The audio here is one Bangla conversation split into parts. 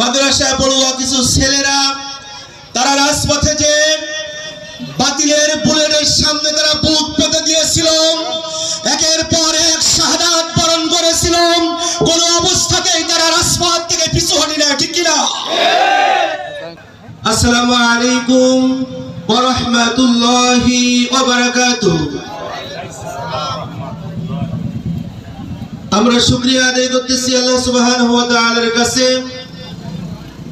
মাদ্রাসায় পড়ুয়া কিছু ছেলেরা তারা রাজপথে যে বাতিলের বুলেটের সামনে তারা বুক পেতে দিয়েছিল, একের পর এক শাহাদাত বরণ করেছিল, কোন অবস্থাতেই তারা রাজপথ থেকে পিছু হটি না ঠিক কিনা? আসসালামু আলাইকুম ওয়া আমরা শুকরিয়া আদায় করতেছি আল্লাহ তাআলার কাছে।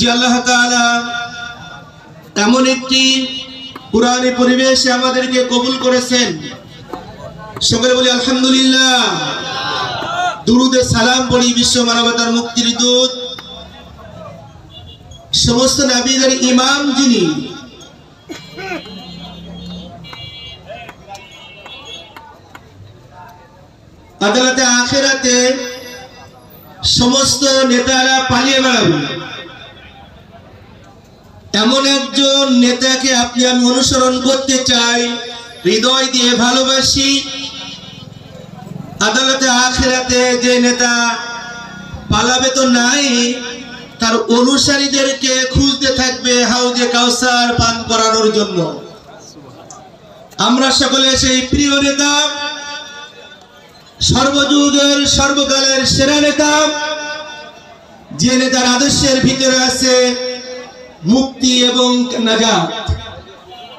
যে আল্লাহ এমন একটি কোরআনী পরিবেশে আমাদেরকে কবুল করেছেন। সকলে বলি আলহামদুলিল্লাহ। দুরুদে সালাম বলি বিশ্ব মানবতার মুক্তির দূত। সমস্ত নবীদের ইমাম যিনি, আদালতে, আখেরাতে সমস্ত নেতারা পালিয়ে বেড়াবে এমন একজন নেতাকে আপনি আমি অনুসরণ করতে চাই, হৃদয় দিয়ে ভালোবাসি। আদালতে, আখেরাতে যে নেতা পালাবে তো নাই, তার অনুসারীদেরকে খুঁজতে থাকবে হাউজে কাউসার পান করানোর জন্য। আমরা সকলে সেই প্রিয় নেতা, সর্বযুগের, সর্বকালের সেরা নেতা, যে নেতার আদর্শের ভিতরে আছে মুক্তি এবং নাজাত।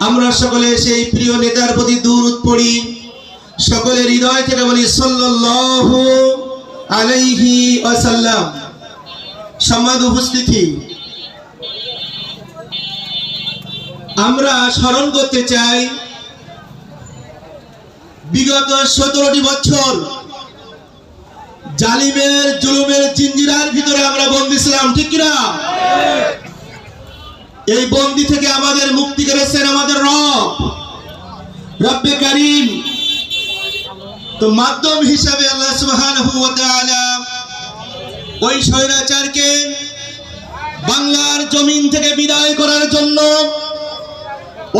আমরা সকলে সেই প্রিয় নেতার প্রতি দূর পড়ি। সকলের হৃদয় থেকে বলি, সাল্লাল্লাহু আলাইহি ওয়াসাল্লাম। সম্মাদ উপস্থিতি। আমরা স্মরণ করতে চাই, বিগত সতেরোটি বছর জালিমের, জুলুমের, জিঞ্জিরার ভিতরে আমরা বন্দী ছিলাম, ঠিক কিনা? এই বন্দি থেকে আমাদের মুক্তি করেছেন আমাদের রব। রব্বে করিম। তো মাধ্যম হিসাবে আল্লাহ তাআলা ওই স্বৈরাচারকে বাংলার জমিন থেকে বিদায় করার জন্য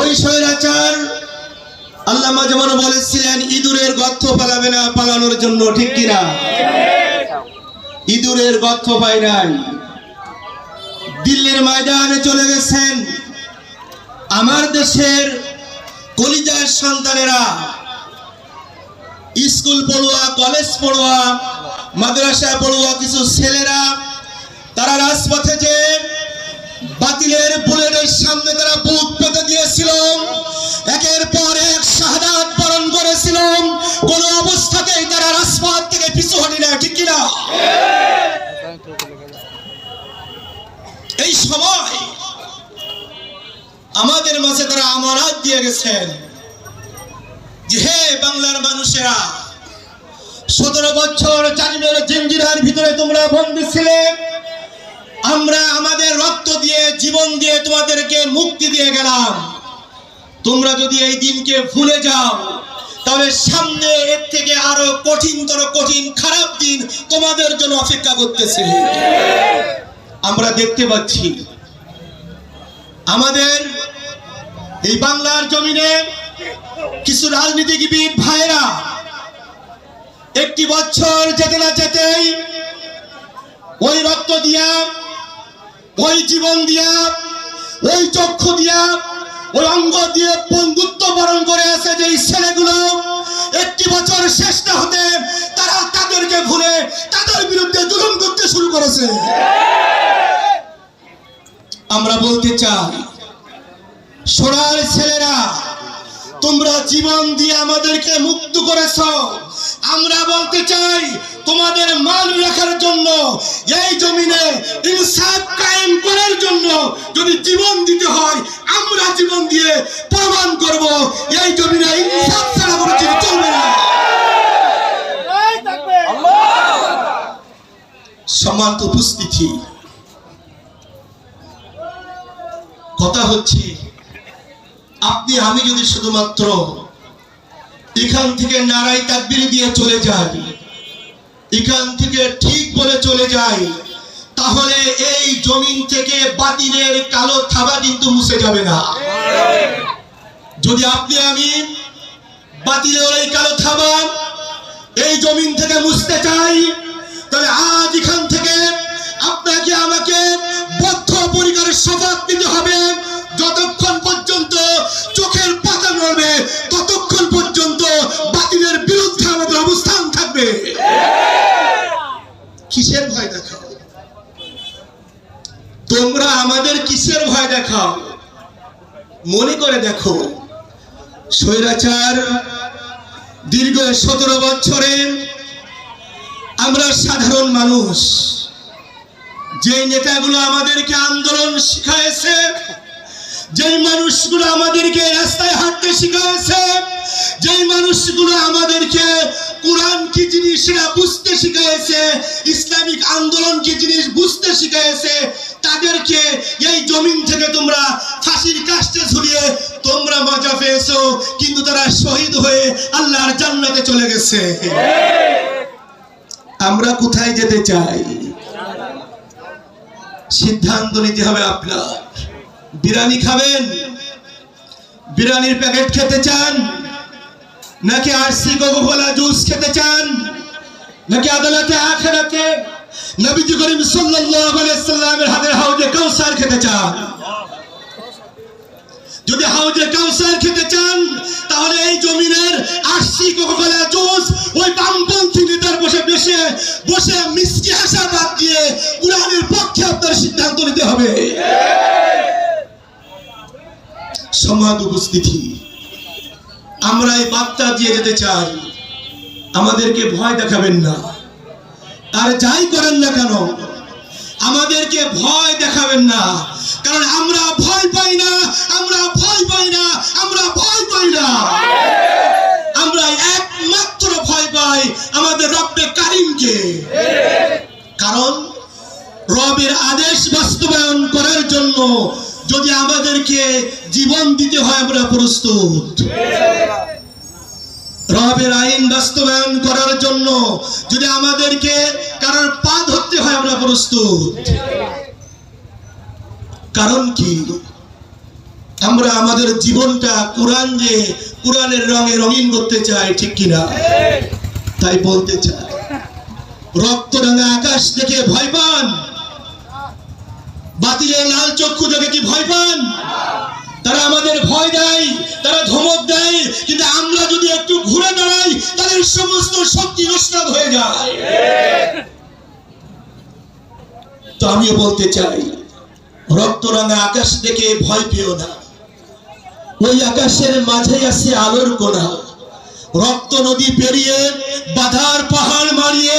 ওই স্বৈরাচার আল্লাহ যেমন বলেছিলেন, ইঁদুরের গর্থ পালাবে না, পালানোর জন্য, ঠিক কিনা? ইঁদুরের গর্থ পায় নাই। দিল্লির ময়দানে চলে গেছেন আমার দেশের কলিজার সন্তানেরা। স্কুল পড়ুয়া, কলেজ পড়ুয়া মাদ্রাসায় পড়ুয়া কিছু ছেলেরা, তারা রাজপথে যে বাতিলের বুলেটের সামনে তারা বুক পেতে দিয়েছিল, একের পর এক শাহাদাত বরণ করেছিল, কোন অবস্থাতেই তারা রাজপথ থেকে পিছু হটি না ঠিক কিনা? সময় আমাদের মাঝে তারা আমানত দিয়ে গেছেন যে হে বাংলার মানুষেরা, সতেরো বছর জালিমের জিঞ্জিরার ভিতরে তোমরা বন্দী ছিলে। আমরা আমাদের রক্ত দিয়ে, জীবন দিয়ে তোমাদেরকে মুক্তি দিয়ে গেলাম। তোমরা যদি এই দিনকে ভুলে যাও, তাহলে সামনে এর থেকে আরও কঠিনতর, কঠিন, খারাপ দিন তোমাদের জন্য অপেক্ষা করতেছে। আমরা দেখতে পাচ্ছি। আমাদের এই বাংলার জমিনে কিছু রাজনীতিবিদ ভাইরা একটি বছর যেতে না যেতেই ওই রক্ত দিয়া, ওই জীবন দিয়া, ওই চক্ষু দিয়া, ওই অঙ্গ দিয়ে বন্ধুত্ব বরণ করে আছে যে ছেলেগুলো একটি বছর শেষ না হতে তারা তাদেরকে ভুলে তাদের বিরুদ্ধে জুলুম করতে শুরু করেছে। আমরা বলতে চাই সোনার ছেলেরা তোমরা জীবন দিয়ে আমাদেরকে মুক্ত করেছ। আমরা বলতে চাই তোমাদের মান রাখার জন্য এই জমিনে ইনসাফ কায়েম করার জন্য যদি জীবন দিতে হয় আমরা জীবন দিয়ে প্রমাণ করব এই জমিনে ইনসাফ ছাড়া কোনো কিছু চলবে না। সমান উপস্থিতি কথা হচ্ছে, আপনি, আমি যদি শুধুমাত্র এখান থেকে নারাই তাকবির দিয়ে চলে যাই, এখান থেকে ঠিক বলে চলে যাই, তাহলে এই জমিন থেকে বাতিলের কালো থাবা কিন্তু মুছে যাবে না। যদি আপনি, আমি বাতিলের এই কালো থাবা এই জমিন থেকে মুছতে চাই, তাহলে আজ এখান থেকে আপনাকে, আমাকে শপথ নিতে হবে। যতক্ষণ পর্যন্ত চোখের পাতা নড়বে, ততক্ষণ পর্যন্ত বাতিলের বিরুদ্ধে আমাদের অবস্থান থাকবে। কিসের ভয় দেখাও? তোমরা আমাদের কিসের ভয় দেখাও? মনে করে দেখো। স্বৈরাচার দীর্ঘ সতেরো বছরে আমরা সাধারণ মানুষ। যে নেতাগুলো আমাদেরকে আন্দোলন শিখাইছে যেই মানুষগুলো আমাদেরকে রাস্তায় হাঁটতে শিখাইছে যেই মানুষগুলো আমাদেরকে কোরআন কি জিনিস সেটা বুঝতে শিখাইছে, ইসলামিক আন্দোলন কি জিনিস বুঝতে শিখাইছে, তাদেরকে এই জমিন থেকে তোমরা ফাঁসির কাস্টে ঝুলিয়ে তোমরা মজা পেয়েছ, কিন্তু তারা শহীদ হয়ে আল্লাহর জান্নাতে চলে গেছে। আমরা কোথায় যেতে চাই? সিদ্ধান্ত নিতে হবে আপনার। বিরিয়ানি খাবেন? বিরিয়ানির প্যাকেট খেতে চান? নাকি আরসি কোকোকোলা জুস খেতে চান? নাকি আদালতে আখেরাতে নবীজি করিম সাল্লাল্লাহু আলাইহি সাল্লামের হাতের হাউজে কাউসার খেতে চান? যদি হাউজে কাউসার খেতে চান, তাহলে এই জমিনের আশি কোকোকোলা জুস ওই বামপন্থী নেতার বসে বসে বসে মিষ্টি হাসা বাদ দিয়ে কোরআনের পক্ষে আপনার সিদ্ধান্ত নিতে হবে। সমাজ উপস্থিতি। আমরা এই বার্তা দিয়ে যেতে চাই, আমাদেরকে ভয় দেখাবেন না। আর যাই করেন না কেন, আমাদেরকে ভয় দেখাবেন না। কারণ আমরা ভয় পাই না, আমরা ভয় পাই না, আমরা ভয় পাই না। আমরা একমাত্র ভয় পাই আমাদের রব্বে কারিমকে। কারণ রবের আদেশ বাস্তবায়ন করার জন্য যদি আমাদেরকে জীবন দিতে হয়, আমরা প্রস্তুত। রবের আইন বাস্তবায়ন করার জন্য যদি আমাদেরকে কারোর পা ধরতে হয়, আমরা প্রস্তুত। কারণ কি? আমরা আমাদের জীবনটা কোরআন যে কোরআনের রঙে রঙিন করতে চাই, ঠিক কিনা? তাই বলতে চাই। রক্ত রাঙা আকাশ দেখে ভয় পান? বাতিলের লাল চক্ষু দেখে কি ভয় পান? তারা আমাদের ভয় দেয়, তারা ধমক দেয়, কিন্তু আমরা যদি একটু ঘুরে দাঁড়াই, তাদের সমস্ত শক্তি নষ্ট হয়ে যায়। তো আমিও বলতে চাই রক্তরাঙা আকাশ দেখে ভয় পেও না। ওই আকাশের মাঝে আছে আলোর কোনা রক্ত নদী পেরিয়ে বাধার পাহাড় মারিয়ে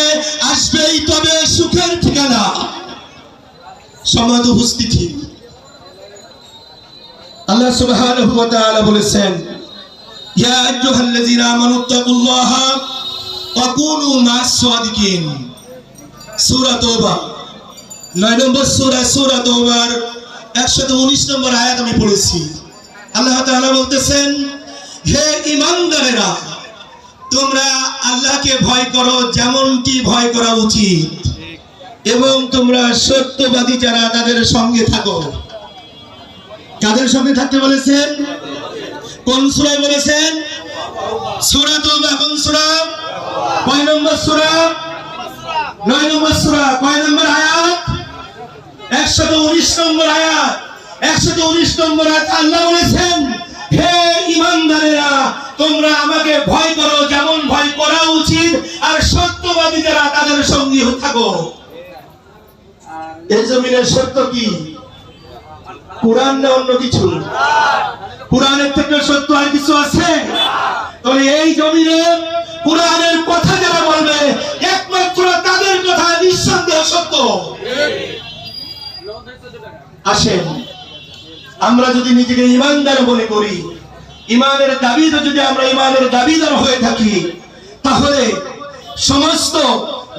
আসবেই তবে সুখের ঠিকানা। সমাজ উপস্থিতি। আল্লাহ বলেছেন, ইয়া 9 নম্বর সূরা সূরা তাওবার 119 নম্বর আয়াত আমি পড়েছি। আল্লাহ তাআলা বলতেছেন, হে ঈমানদারেরা, তোমরা আল্লাহকে ভয় করো যেমনটি ভয় করা উচিত। এবং তোমরা সত্যবাদী যারা, তাদের সঙ্গে থাকো। কাদের সঙ্গে থাকতে বলেছেন? কোন সূরায় বলেছেন? সূরা তওবা কোন সূরা? কয় নম্বর সূরা? নয় নম্বর সূরা, কয় 119 নম্বর আয়াত 119 নম্বর আয়াত আল্লাহ বলেছেন, হে ঈমানদারেরা তোমরা আমাকে ভয় করো, যেমন ভয় করা উচিত, আর সত্যবাদী যারা তাদের সঙ্গে থাকো। এই জমিনের সত্য কি? কোরআন না অন্য কিছু? কোরআনের থেকে সত্য আর কিছু আছে? তবে এই জমিনে কোরআনের কথা যারা বলবে, একমাত্র তাদের কথা নিঃসন্দেহ সত্য। আসেন। আমরা যদি নিজেকে ইমানদার মনে করি, ইমানের দাবিতে যদি আমরা ইমানের দাবিদার হয়ে থাকি, তাহলে সমস্ত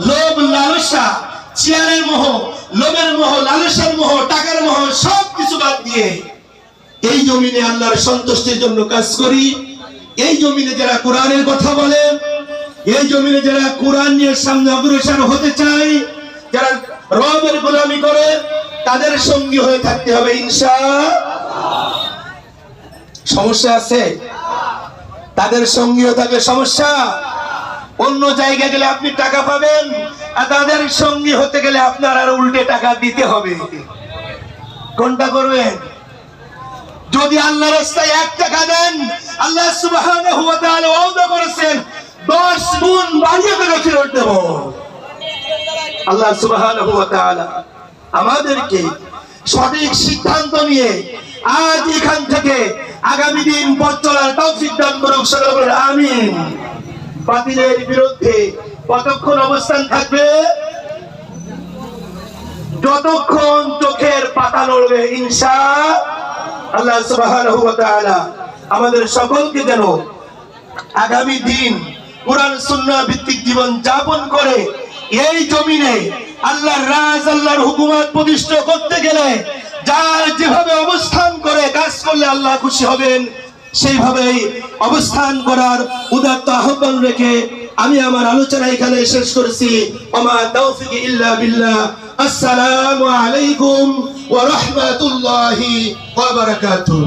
লোভ লালসা, চেয়ারের মোহ, লোভের মোহ, লালসার মোহ, টাকার মোহ, সব কিছু বাদ দিয়ে এই জমিনে আল্লাহর সন্তুষ্টির জন্য কাজ করি। এই জমিনে যারা কোরআনের কথা বলে, এই জমিনে যারা কোরআন নিয়ে সামনে অগ্রসর হতে চায় যারা রবের গোলামি করে, তাদের সঙ্গী হয়ে থাকতে হবে, ইনশা সমস্যা আছে? তাদের সঙ্গীও থাকলে সমস্যা। অন্য জায়গায় গেলে আপনি টাকা পাবেন, আর তাদের সঙ্গী হতে গেলে আপনার আর উল্টে টাকা দিতে হবে। কোনটা করবেন? যদি আল্লাহ রাস্তায় এক টাকা দেন, আল্লাহ ওয়া করেছেন 10 গুণ বাড়িয়ে ফেরত দেব। আল্লাহ তাআলা আমাদেরকে সঠিক সিদ্ধান্ত নিয়ে আজ এখান থেকে আগামী দিন পথ চলার তৌফিক দান করুক সকলে আমিন। বাতিলের বিরুদ্ধে কতক্ষণ অবস্থান থাকবে? যতক্ষণ চোখের পাতা নড়বে, ইনশা আল্লাহ তাআলা আমাদের সকলকে যেন আগামী দিন কোরআন, সুন্নাহ ভিত্তিক জীবন যাপন করে এই জমিনে আল্লাহর রাজ, আল্লাহর হুকুমত প্রতিষ্ঠা করতে গেলে যার যেভাবে অবস্থান করে কাজ করলে আল্লাহ খুশি হবেন, সেইভাবেই অবস্থান করার উদাত্ত আহ্বান রেখে আমি আমার আলোচনা এখানে শেষ করেছি। আমার তৌফিক ইল্লা বিল্লাহ। আসসালামু আলাইকুম ওয়া রাহমাতুল্লাহি ওয়া বারাকাতুহু।